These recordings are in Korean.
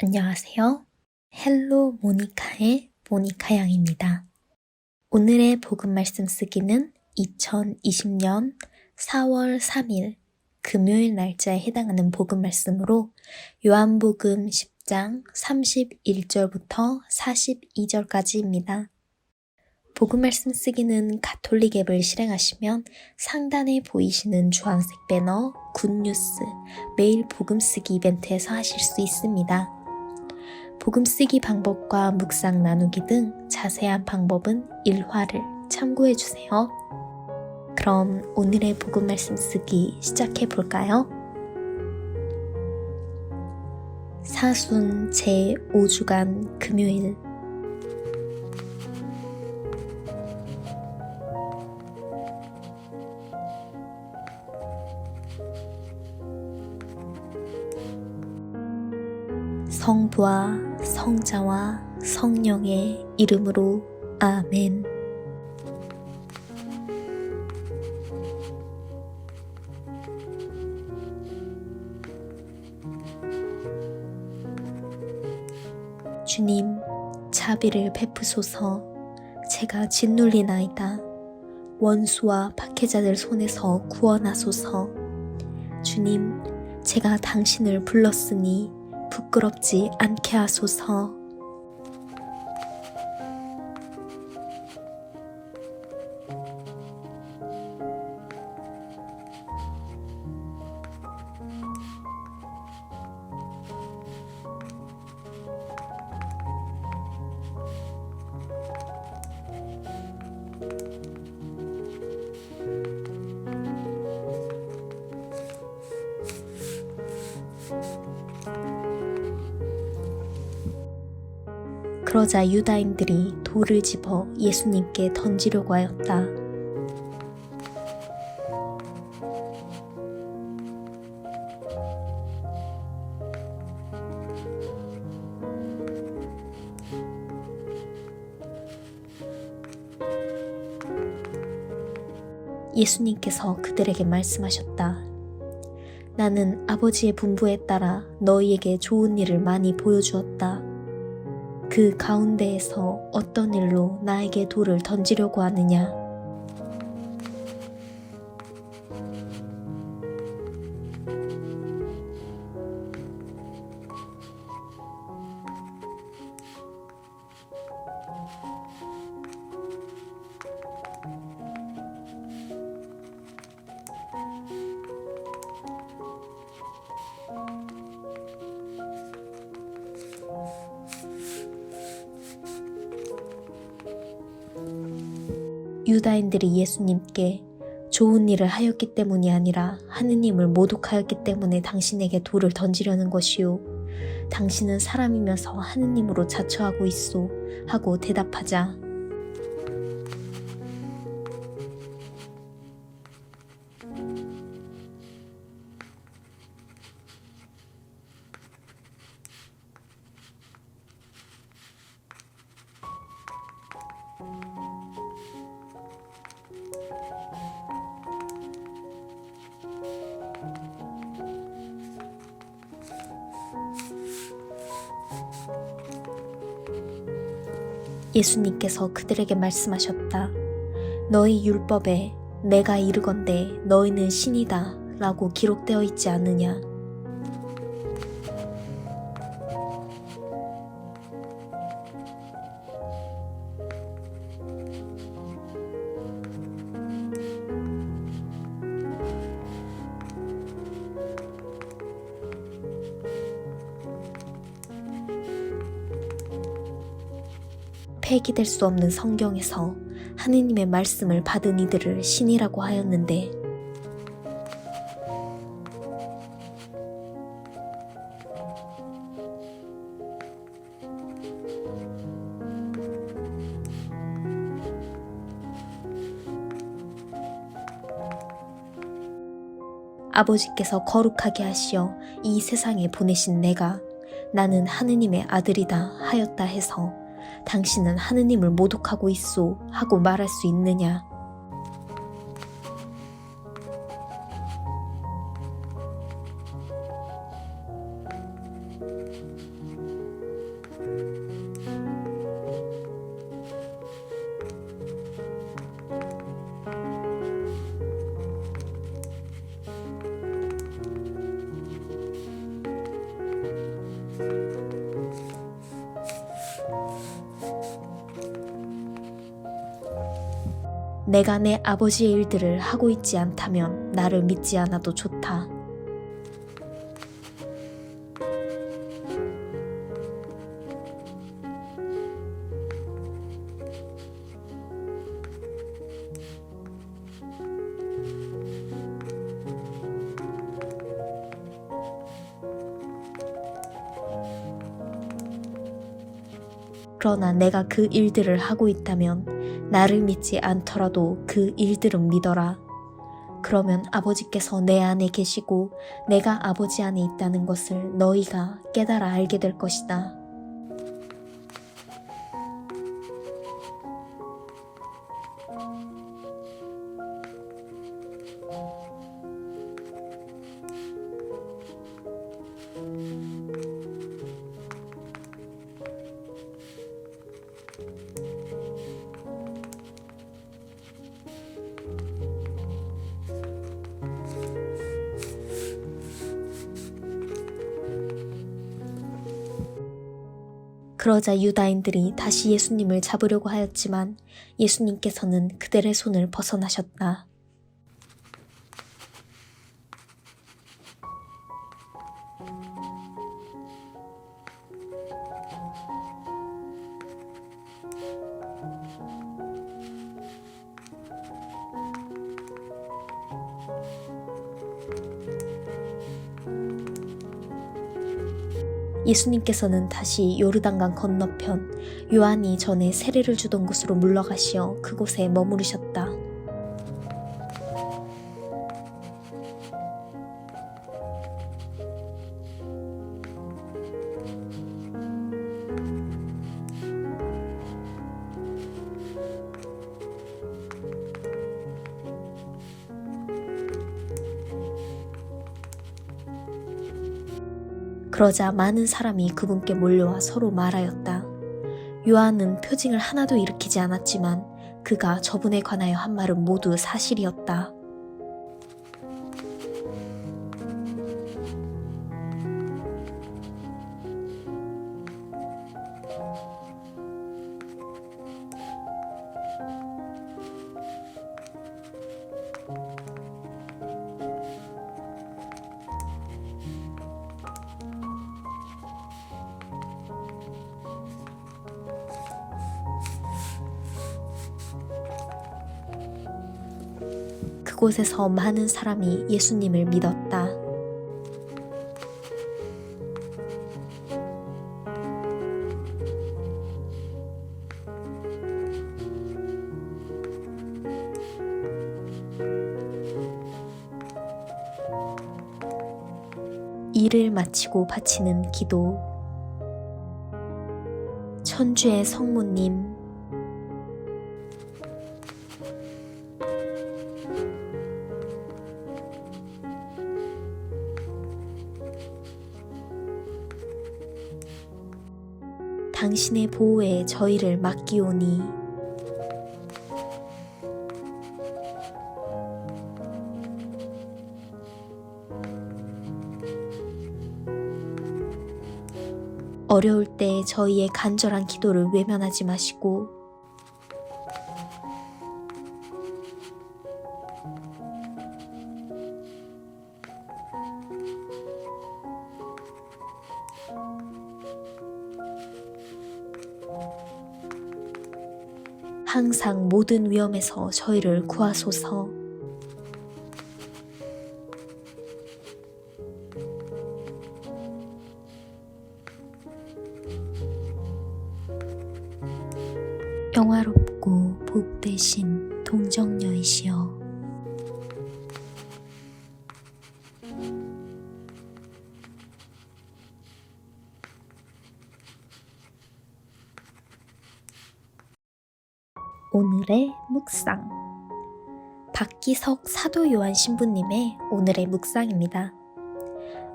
안녕하세요. 헬로 모니카의 모니카 양입니다. 오늘의 복음 말씀 쓰기는 2020년 4월 3일 금요일 날짜에 해당하는 복음 말씀으로 요한복음 10장 31절부터 42절까지입니다. 복음 말씀 쓰기는 가톨릭 앱을 실행하시면 상단에 보이시는 주황색 배너 굿뉴스 매일 복음 쓰기 이벤트에서 하실 수 있습니다. 복음 쓰기 방법과 묵상 나누기 등 자세한 방법은 1화를 참고해 주세요. 그럼 오늘의 복음 말씀 쓰기 시작해 볼까요? 사순 제 5주간 금요일 성부와 성자와 성령의 이름으로 아멘. 주님, 자비를 베푸소서 제가 짓눌리나이다. 원수와 박해자들 손에서 구원하소서. 주님, 제가 당신을 불렀으니 부끄럽지 않게 하소서. 그러자 유다인들이 돌을 집어 예수님께 던지려고 하였다. 예수님께서 그들에게 말씀하셨다. 나는 아버지의 분부에 따라 너희에게 좋은 일을 많이 보여주었다. 그 가운데에서 어떤 일로 나에게 돌을 던지려고 하느냐? 유다인들이 예수님께 좋은 일을 하였기 때문이 아니라 하느님을 모독하였기 때문에 당신에게 돌을 던지려는 것이요. 당신은 사람이면서 하느님으로 자처하고 있소. 하고 대답하자 예수님께서 그들에게 말씀하셨다. 너희 율법에 내가 이르건대 너희는 신이다 라고 기록되어 있지 않느냐. 폐기될 수 없는 성경에서 하느님의 말씀을 받은 이들을 신이라고 하였는데 아버지께서 거룩하게 하시어 이 세상에 보내신 내가 나는 하느님의 아들이다 하였다 해서 당신은 하느님을 모독하고 있소 하고 말할 수 있느냐? 내가 내 아버지의 일들을 하고 있지 않다면 나를 믿지 않아도 좋다. 그러나 내가 그 일들을 하고 있다면 나를 믿지 않더라도 그 일들은 믿어라. 그러면 아버지께서 내 안에 계시고 내가 아버지 안에 있다는 것을 너희가 깨달아 알게 될 것이다. 그러자 유다인들이 다시 예수님을 잡으려고 하였지만 예수님께서는 그들의 손을 벗어나셨다. 예수님께서는 다시 요르단강 건너편 요한이 전에 세례를 주던 곳으로 물러가시어 그곳에 머무르셨다. 그러자 많은 사람이 그분께 몰려와 서로 말하였다. 요한은 표징을 하나도 일으키지 않았지만 그가 저분에 관하여 한 말은 모두 사실이었다. 그곳에서 많은 사람이 예수님을 믿었다. 일을 마치고 바치는 기도. 천주의 성모님, 당신의 보호에 저희를 맡기오니. 어려울 때 저희의 간절한 기도를 외면하지 마시고 항상 모든 위험에서 저희를 구하소서. 영화롭 오늘의 묵상 박기석 사도 요한 신부님의 오늘의 묵상입니다.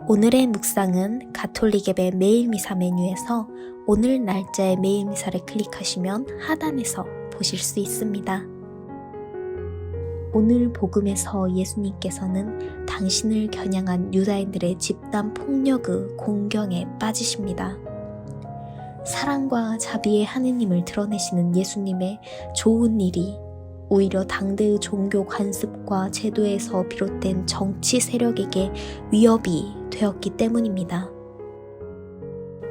오늘의 묵상은 가톨릭 앱의 매일 미사 메뉴에서 오늘 날짜의 매일 미사를 클릭하시면 하단에서 보실 수 있습니다. 오늘 복음에서 예수님께서는 당신을 겨냥한 유다인들의 집단 폭력의 공경에 빠지십니다. 사랑과 자비의 하느님을 드러내시는 예수님의 좋은 일이 오히려 당대의 종교 관습과 제도에서 비롯된 정치 세력에게 위협이 되었기 때문입니다.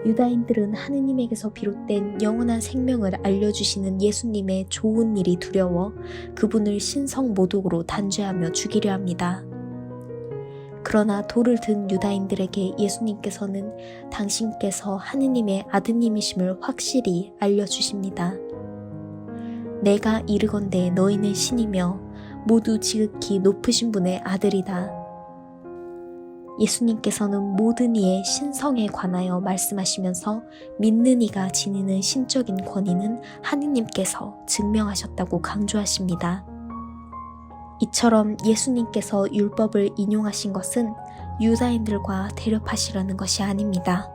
유다인들은 하느님에게서 비롯된 영원한 생명을 알려주시는 예수님의 좋은 일이 두려워 그분을 신성 모독으로 단죄하며 죽이려 합니다. 그러나 돌을 든 유다인들에게 예수님께서는 당신께서 하느님의 아드님이심을 확실히 알려주십니다. 내가 이르건대 너희는 신이며 모두 지극히 높으신 분의 아들이다. 예수님께서는 모든 이의 신성에 관하여 말씀하시면서 믿는 이가 지니는 신적인 권위는 하느님께서 증명하셨다고 강조하십니다. 이처럼 예수님께서 율법을 인용하신 것은 유다인들과 대립하시려는 것이 아닙니다.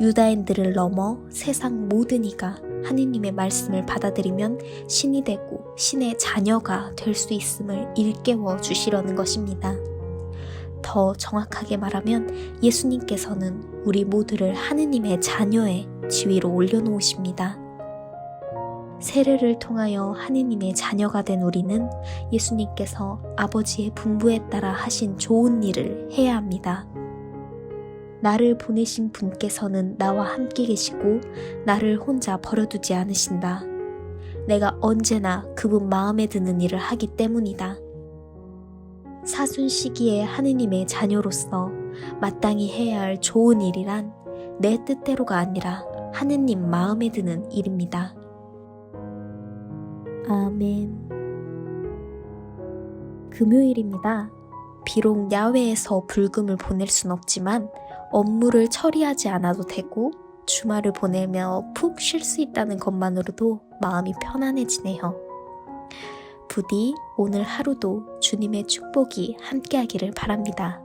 유다인들을 넘어 세상 모든 이가 하느님의 말씀을 받아들이면 신이 되고 신의 자녀가 될 수 있음을 일깨워 주시려는 것입니다. 더 정확하게 말하면 예수님께서는 우리 모두를 하느님의 자녀의 지위로 올려놓으십니다. 세례를 통하여 하느님의 자녀가 된 우리는 예수님께서 아버지의 분부에 따라 하신 좋은 일을 해야 합니다. 나를 보내신 분께서는 나와 함께 계시고 나를 혼자 버려두지 않으신다. 내가 언제나 그분 마음에 드는 일을 하기 때문이다. 사순 시기에 하느님의 자녀로서 마땅히 해야 할 좋은 일이란 내 뜻대로가 아니라 하느님 마음에 드는 일입니다. 아멘. 금요일입니다. 비록 야외에서 불금을 보낼 순 없지만 업무를 처리하지 않아도 되고 주말을 보내며 푹 쉴 수 있다는 것만으로도 마음이 편안해지네요. 부디 오늘 하루도 주님의 축복이 함께하기를 바랍니다.